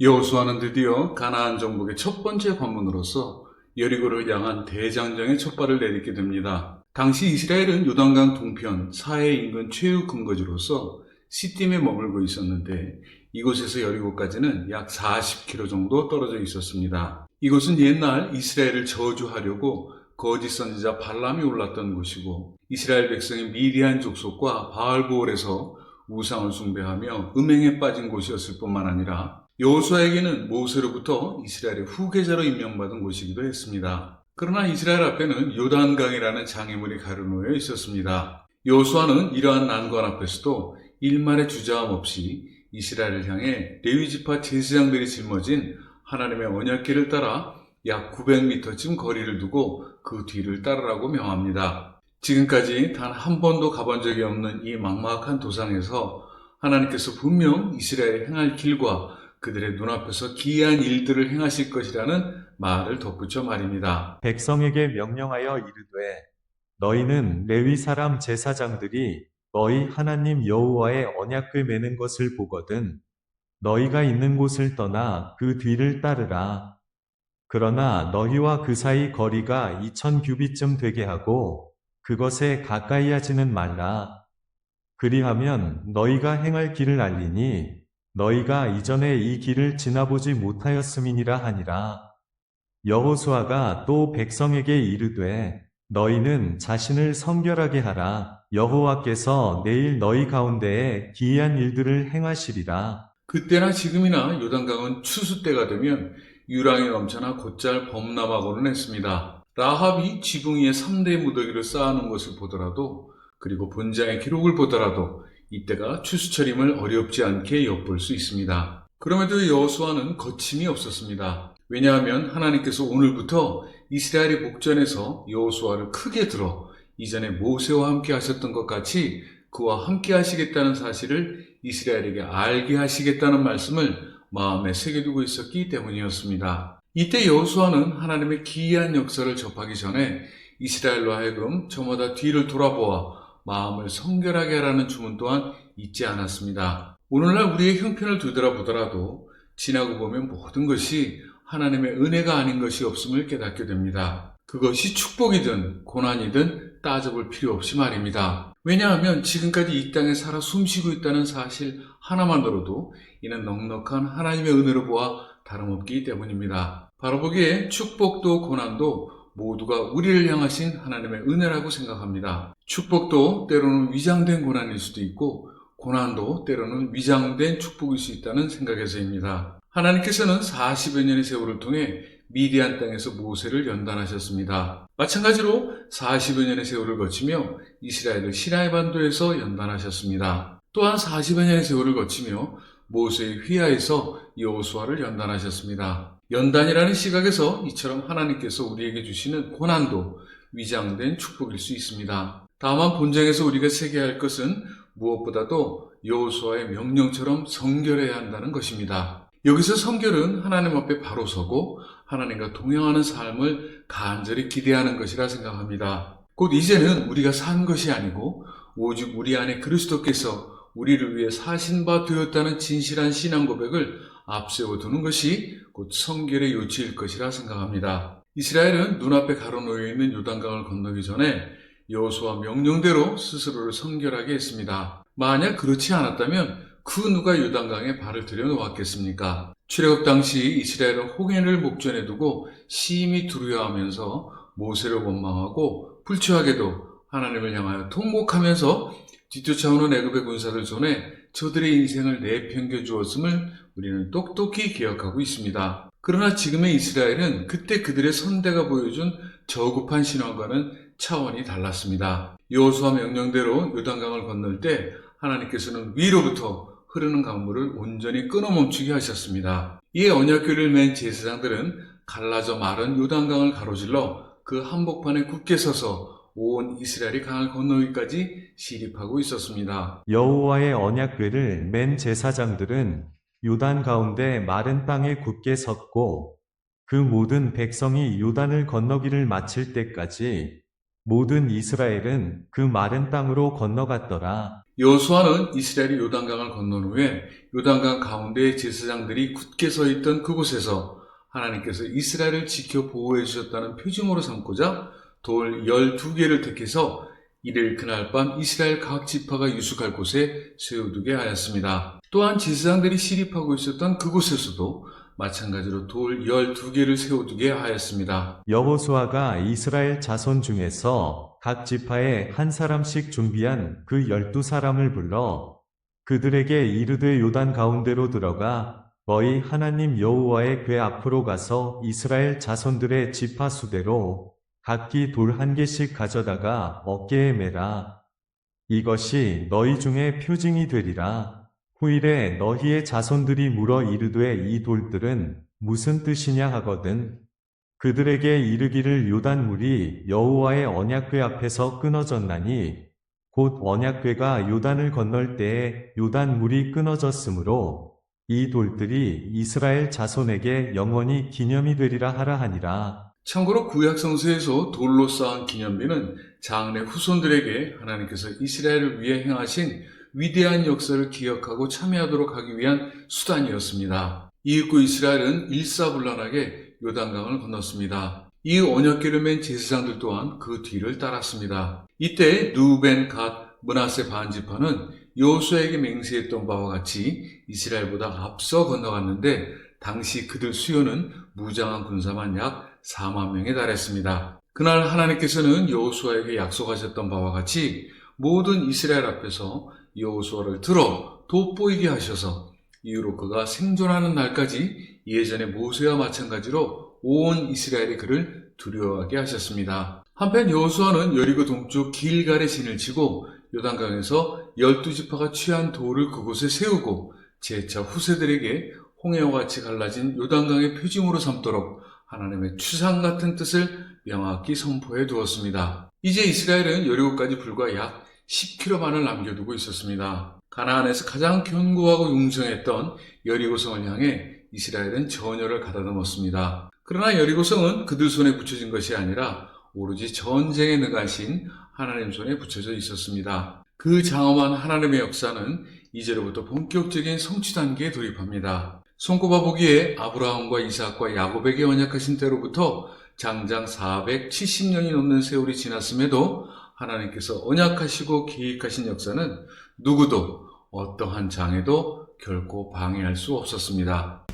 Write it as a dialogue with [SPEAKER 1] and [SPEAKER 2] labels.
[SPEAKER 1] 여호수아는 드디어 가나안 정복의 첫 번째 관문으로서 여리고를 향한 대장정의 촛발을 내딛게 됩니다. 당시 이스라엘은 요단강 동편 사해 인근 최후 근거지로서 시딤에 머물고 있었는데 이곳에서 여리고까지는 약 40km 정도 떨어져 있었습니다. 이곳은 옛날 이스라엘을 저주하려고 거짓 선지자 발람이 올랐던 곳이고 이스라엘 백성이 미디안 족속과 바알보올에서 우상을 숭배하며 음행에 빠진 곳이었을 뿐만 아니라 여호수아에게는 모세로부터 이스라엘의 후계자로 임명받은 곳이기도 했습니다. 그러나 이스라엘 앞에는 요단강이라는 장애물이 가로놓여 있었습니다. 여호수아는 이러한 난관 앞에서도 일말의 주저함 없이 이스라엘을 향해 레위 지파 제사장들이 짊어진 하나님의 언약궤를 따라 약 900m쯤 거리를 두고 그 뒤를 따르라고 명합니다. 지금까지 단 한 번도 가본 적이 없는 이 막막한 도상에서 하나님께서 분명 이스라엘의 행할 길과 그들의 눈앞에서 기이한 일들을 행하실 것이라는 말을 덧붙여 말입니다.
[SPEAKER 2] 백성에게 명령하여 이르되 너희는 레위 사람 제사장들이 너희 하나님 여호와의 언약궤 매는 것을 보거든 너희가 있는 곳을 떠나 그 뒤를 따르라 그러나 너희와 그 사이 거리가 2000 규빗쯤 되게 하고 그것에 가까이 하지는 말라 그리하면 너희가 행할 길을 알리니 너희가 이전에 이 길을 지나보지 못하였음이니라 하니라. 여호수아가 또 백성에게 이르되 너희는 자신을 성결하게 하라. 여호와께서 내일 너희 가운데에 기이한 일들을 행하시리라.
[SPEAKER 1] 그때나 지금이나 요단강은 추수 때가 되면 유랑이 넘쳐나 곧잘 범람하고는 했습니다. 라합이 지붕 위에 3대 무더기를 쌓아놓은 것을 보더라도 그리고 본장의 기록을 보더라도 이때가 추수철임을 어렵지 않게 엿볼 수 있습니다. 그럼에도 여호수아는 거침이 없었습니다. 왜냐하면 하나님께서 오늘부터 이스라엘의 목전에서 여호수아를 크게 들어 이전에 모세와 함께 하셨던 것 같이 그와 함께 하시겠다는 사실을 이스라엘에게 알게 하시겠다는 말씀을 마음에 새겨두고 있었기 때문이었습니다. 이때 여호수아는 하나님의 기이한 역사를 접하기 전에 이스라엘로 하여금 저마다 뒤를 돌아보아 마음을 성결하게 하라는 주문 또한 잊지 않았습니다. 오늘날 우리의 형편을 되돌아보더라도 지나고 보면 모든 것이 하나님의 은혜가 아닌 것이 없음을 깨닫게 됩니다. 그것이 축복이든 고난이든 따져볼 필요 없이 말입니다. 왜냐하면 지금까지 이 땅에 살아 숨쉬고 있다는 사실 하나만으로도 이는 넉넉한 하나님의 은혜로 보아 다름없기 때문입니다. 바로 보기에 축복도 고난도 모두가 우리를 향하신 하나님의 은혜라고 생각합니다. 축복도 때로는 위장된 고난일 수도 있고 고난도 때로는 위장된 축복일 수 있다는 생각에서입니다. 하나님께서는 40여 년의 세월을 통해 미디안 땅에서 모세를 연단하셨습니다. 마찬가지로 40여 년의 세월을 거치며 이스라엘을 시나이 반도에서 연단하셨습니다. 또한 40여 년의 세월을 거치며 모세의 휘하에서 여호수아를 연단하셨습니다. 연단이라는 시각에서 이처럼 하나님께서 우리에게 주시는 고난도 위장된 축복일 수 있습니다. 다만 본장에서 우리가 새겨야 할 것은 무엇보다도 여호수아의 명령처럼 성결해야 한다는 것입니다. 여기서 성결은 하나님 앞에 바로 서고 하나님과 동행하는 삶을 간절히 기대하는 것이라 생각합니다. 곧 이제는 우리가 산 것이 아니고 오직 우리 안에 그리스도께서 우리를 위해 사신 바 되었다는 진실한 신앙 고백을 앞세워 두는 것이 곧 성결의 요치일 것이라 생각합니다. 이스라엘은 눈앞에 가로놓여 있는 요단강을 건너기 전에 여호수아 명령대로 스스로를 성결하게 했습니다. 만약 그렇지 않았다면 그 누가 요단강에 발을 들여놓았겠습니까? 출애굽 당시 이스라엘은 홍해를 목전에 두고 심히 두려워하면서 모세를 원망하고 불추하게도 하나님을 향하여 통곡하면서 뒤쫓아오는 애굽의 군사들 손에 저들의 인생을 내팽겨 주었음을 우리는 똑똑히 기억하고 있습니다. 그러나 지금의 이스라엘은 그때 그들의 선대가 보여준 저급한 신앙과는 차원이 달랐습니다. 여호수아 명령대로 요단강을 건널 때 하나님께서는 위로부터 흐르는 강물을 온전히 끊어 멈추게 하셨습니다. 이에 언약궤를 맨 제사장들은 갈라져 마른 요단강을 가로질러 그 한복판에 굳게 서서 온 이스라엘이 강을 건너기까지 시립하고 있었습니다.
[SPEAKER 2] 여호와의 언약궤를 맨 제사장들은 요단 가운데 마른 땅에 굳게 섰고 그 모든 백성이 요단을 건너기를 마칠 때까지 모든 이스라엘은 그 마른 땅으로 건너갔더라.
[SPEAKER 1] 여호수아는 이스라엘이 요단강을 건넌 후에 요단강 가운데 제사장들이 굳게 서 있던 그곳에서 하나님께서 이스라엘을 지켜 보호해 주셨다는 표징으로 삼고자 돌 12개를 택해서 이를 그날 밤 이스라엘 각 지파가 유숙할 곳에 세워두게 하였습니다. 또한 제사장들이 시립하고 있었던 그곳에서도 마찬가지로 돌 12개를 세워두게 하였습니다.
[SPEAKER 2] 여호수아가 이스라엘 자손 중에서 각 지파에 한 사람씩 준비한 그 열두 사람을 불러 그들에게 이르되 요단 가운데로 들어가 너희 하나님 여호와의 궤 앞으로 가서 이스라엘 자손들의 지파 수대로 각기 돌 한 개씩 가져다가 어깨에 매라. 이것이 너희 중에 표징이 되리라. 후일에 너희의 자손들이 물어 이르되 이 돌들은 무슨 뜻이냐 하거든. 그들에게 이르기를 요단물이 여호와의 언약궤 앞에서 끊어졌나니 곧 언약궤가 요단을 건널 때에 요단물이 끊어졌으므로 이 돌들이 이스라엘 자손에게 영원히 기념이 되리라 하라 하니라.
[SPEAKER 1] 참고로 구약 성서에서 돌로 쌓은 기념비는 장래 후손들에게 하나님께서 이스라엘을 위해 행하신 위대한 역사를 기억하고 참여하도록 하기 위한 수단이었습니다. 이윽고 이스라엘은 일사불란하게 요단강을 건넜습니다. 이 언약궤를 맨 제사장들 또한 그 뒤를 따랐습니다. 이때 누벤, 갓, 문하세 반지파는 여호수아에게 맹세했던 바와 같이 이스라엘보다 앞서 건너갔는데 당시 그들 수요는 무장한 군사만 약 4만 명에 달했습니다. 그날 하나님께서는 여호수아에게 약속하셨던 바와 같이 모든 이스라엘 앞에서 여호수아를 들어 돋보이게 하셔서 이후로 그가 생존하는 날까지 예전의 모세와 마찬가지로 온 이스라엘이 그를 두려워하게 하셨습니다. 한편 여호수아는 여리고 동쪽 길갈에 진을 치고 요단강에서 열두 지파가 취한 돌을 그곳에 세우고 제차 후세들에게 홍해와 같이 갈라진 요단강의 표징으로 삼도록 하나님의 추상 같은 뜻을 명확히 선포해 두었습니다. 이제 이스라엘은 여리고까지 불과 약 10km만을 남겨두고 있었습니다. 가나안에서 가장 견고하고 융성했던 여리고성을 향해 이스라엘은 전열을 가다듬었습니다. 그러나 여리고성은 그들 손에 붙여진 것이 아니라 오로지 전쟁에 능하신 하나님 손에 붙여져 있었습니다. 그 장엄한 하나님의 역사는 이제로부터 본격적인 성취 단계에 돌입합니다. 손꼽아 보기에 아브라함과 이삭과 야곱에게 언약하신 때로부터 장장 470년이 넘는 세월이 지났음에도 하나님께서 언약하시고 계획하신 역사는 누구도 어떠한 장애도 결코 방해할 수 없었습니다.